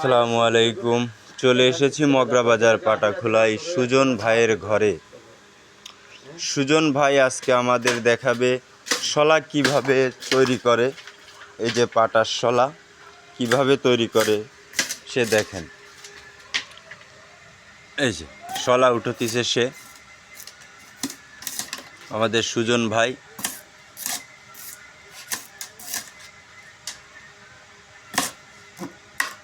আসসালামু আলাইকুম। চলে এসেছি মগরা বাজার পাটাখোলায় সুজন ভাইয়ের ঘরে। সুজন ভাই আজকে আমাদের দেখাবে শলা কীভাবে তৈরি করে। এই যে পাটার শলা, কীভাবে তৈরি করে সে দেখেন। এই যে শলা উঠতিছে সে। আমাদের সুজন ভাই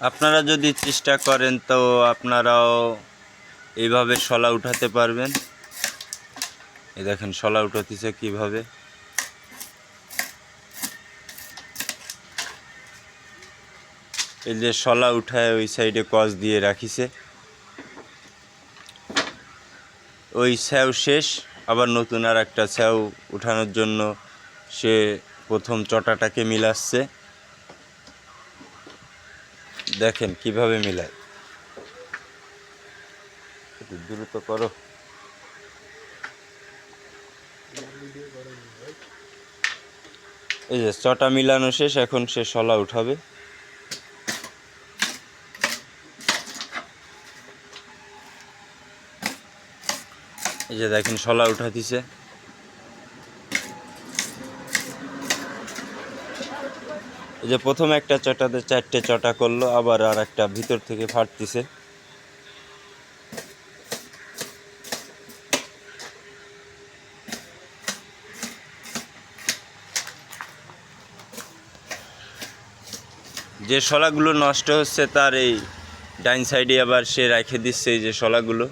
আপনারা যদি চেষ্টা করেন তো আপনারাও এইভাবে শলা উঠাতে পারবেন। এ দেখেন, শলা উঠাতেছে কীভাবে? এই যে শলা উঠায় ওই সাইডে কস দিয়ে রাখিছে। ওই স্যাও শেষ, আবার নতুন আর একটা স্যাও উঠানোর জন্য সে প্রথম চটাটাকে মিলাচ্ছে। দেখেন কীভাবে মিলায়। একটু দ্রুত করো। এই যে চটা মিলানো শেষ, এখন সে শলা উঠাবে। এই যে দেখেন শলা উঠাতিছে এই যে প্রথম একটা চটাতে চারটে চটা করল, আবার আর একটা ভিতর থেকে ফাটতিছে। যে শলাগুলো নষ্ট হচ্ছে, তার এই ডাইন সাইডে আবার সে রেখে দিচ্ছে এই যে শলাগুলো।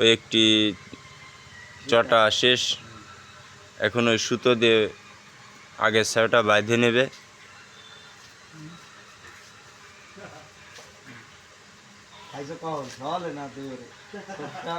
ওই একটি চটা শেষ। এখন ওই সুতো দিয়ে আগের সেটা বাঁধে নেবে। না